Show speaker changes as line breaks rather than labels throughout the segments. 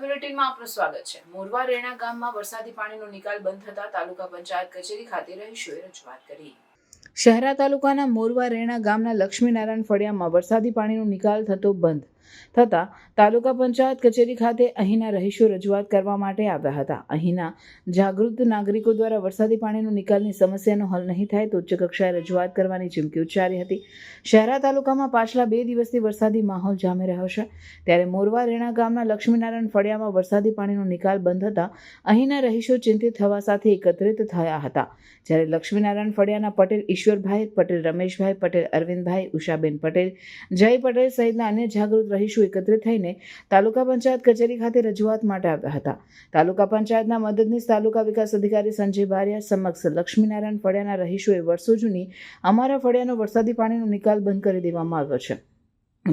બુલેટિનમાં આપનું સ્વાગત છે. મોરવા રેણા ગામમાં વરસાદી પાણીનો નિકાલ બંધ થતા તાલુકા પંચાયત કચેરી ખાતે રહીશોએ રજૂઆત કરી. શહેરા તાલુકાના મોરવા રેણા ગામના લક્ષ્મીનારાયણ ફળિયામાં વરસાદી પાણીનો નિકાલ થતો બંધ. થતાં તાલુકા પંચાયત કચેરી ખાતે અહીંના રહીશો રજૂઆત કરવા માટે આવ્યા હતા. અહીંના જાગૃત નાગરિકો દ્વારા વરસાદી પાણીનો નિકાલની સમસ્યાનો હલ નહીં થાય તો ઉચ્ચ કક્ષાએ રજૂઆત કરવાની ચીમકી ઉચ્ચારી હતી. શહેરા તાલુકામાં પાછલા બે દિવસથી વરસાદી માહોલ જામી રહ્યો છે. ત્યારે મોરવા, રેણા ગામના લક્ષ્મીનારાયણ ફળિયામાં વરસાદી પાણીનો નિકાલ બંધ થતાં અહીંના રહીશો ચિંતિત થવા સાથે એકત્રિત થયા હતા. જ્યારે લક્ષ્મીનારાયણ ફળિયાના પટેલ ઈશ્વરભાઈ, પટેલ રમેશભાઈ, પટેલ અરવિંદભાઈ, ઉષાબેન પટેલ, જય પટેલ સહિતના અન્ય જાગૃત રહીશો એકત્રિત થઈને તાલુકા પંચાયત કચેરી ખાતે રજૂઆત માટે આવ્યા હતા. તાલુકા પંચાયતના મદદનીશ તાલુકા વિકાસ અધિકારી સંજય બારિયા સમક્ષ લક્ષ્મીનારાયણ ફળિયાના રહીશોએ વર્ષો જૂની અમારા ફળિયાનો વરસાદી પાણીનો નિકાલ બંધ કરી દેવામાં આવ્યો છે.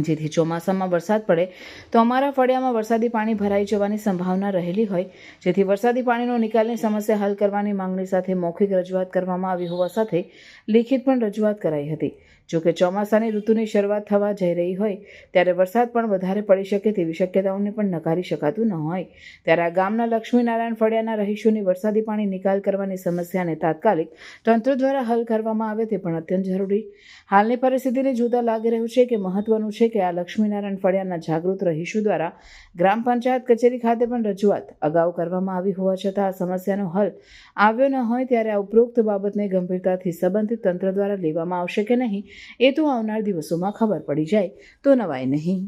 જેથી ચોમાસામાં વરસાદ પડે, તો અમારા ફળિયામાં વરસાદી પાણી ભરાઈ જવાની સંભાવના રહેલી હોય. જેથી વરસાદી પાણીનો નિકાલની સમસ્યા હલ કરવાની માંગણી સાથે મૌખિક રજૂઆત કરવામાં આવી હોવા સાથે લેખિત પણ રજૂઆત કરાઈ હતી. જોકે ચોમાસાની ઋતુની શરૂઆત થવા જઈ રહી હોય, ત્યારે વરસાદ પણ વધારે પડી શકે તેવી શક્યતાઓને પણ નકારી શકાતું ન હોય. ત્યારે આ ગામના લક્ષ્મીનારાયણ ફળિયાના રહીશોની વરસાદી પાણી નિકાલ કરવાની સમસ્યાને તાત્કાલિક તંત્ર દ્વારા હલ કરવામાં આવે તે પણ અત્યંત જરૂરી. હાલની પરિસ્થિતિને જોતા લાગી રહ્યું છે કે મહત્વનું છે કે આ લક્ષ્મીનારાયણ ફળિયાના જાગૃત રહીશો દ્વારા ગ્રામ પંચાયત કચેરી ખાતે પણ રજૂઆત અગાઉ કરવામાં આવી હોવા છતાં આ સમસ્યાનો હલ આવ્યો ન હોય ત્યારે આ ઉપરોક્ત બાબતને ગંભીરતાથી સંબંધિત તંત્ર દ્વારા લેવામાં આવશે કે નહીં એ તો આવનાર દિવસોમાં ખબર પડી જાય તો નવાય નહીં.